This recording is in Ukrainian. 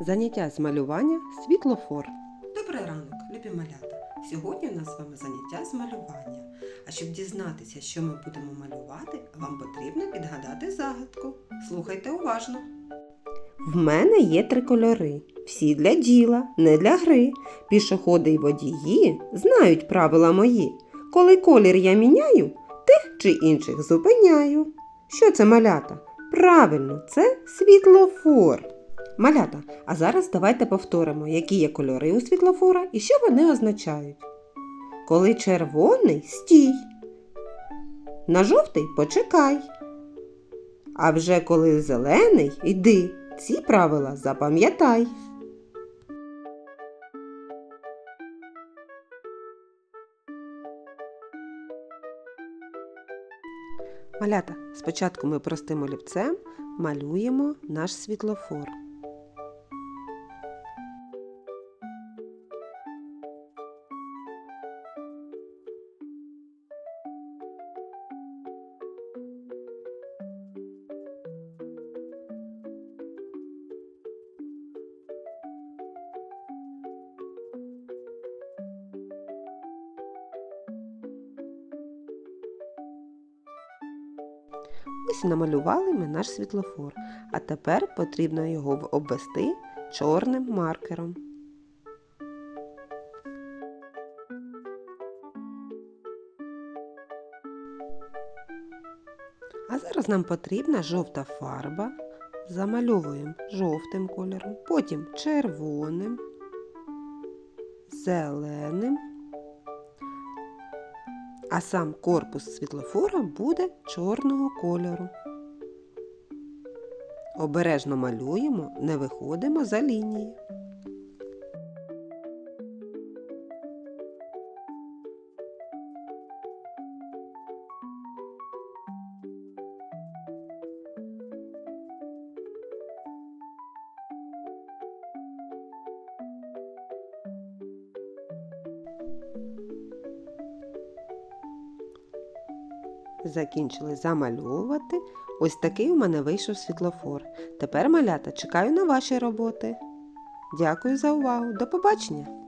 Заняття з малювання світлофор. Добрий ранок, любі малята. Сьогодні у нас з вами заняття з малювання. А щоб дізнатися, що ми будемо малювати, вам потрібно підгадати загадку. Слухайте уважно. В мене є три кольори. Всі для діла, не для гри. Пішоходи й водії знають правила мої. Коли колір я міняю, тих чи інших зупиняю. Що це малята? Правильно, це світлофор. Малята, а зараз давайте повторимо, які є кольори у світлофора і що вони означають. Коли червоний стій. На жовтий почекай. А вже коли зелений йди. Ці правила запам'ятай. Малята, спочатку ми простим олівцем малюємо наш світлофор. Ось намалювали ми наш світлофор, а тепер потрібно його обвести чорним маркером. А зараз нам потрібна жовта фарба. Замальовуємо жовтим кольором, потім червоним, зеленим. А сам корпус світлофора буде чорного кольору. Обережно малюємо, не виходимо за лінії. Закінчили замальовувати. Ось такий у мене вийшов світлофор. Тепер малята чекаю на ваші роботи. Дякую за увагу. До побачення!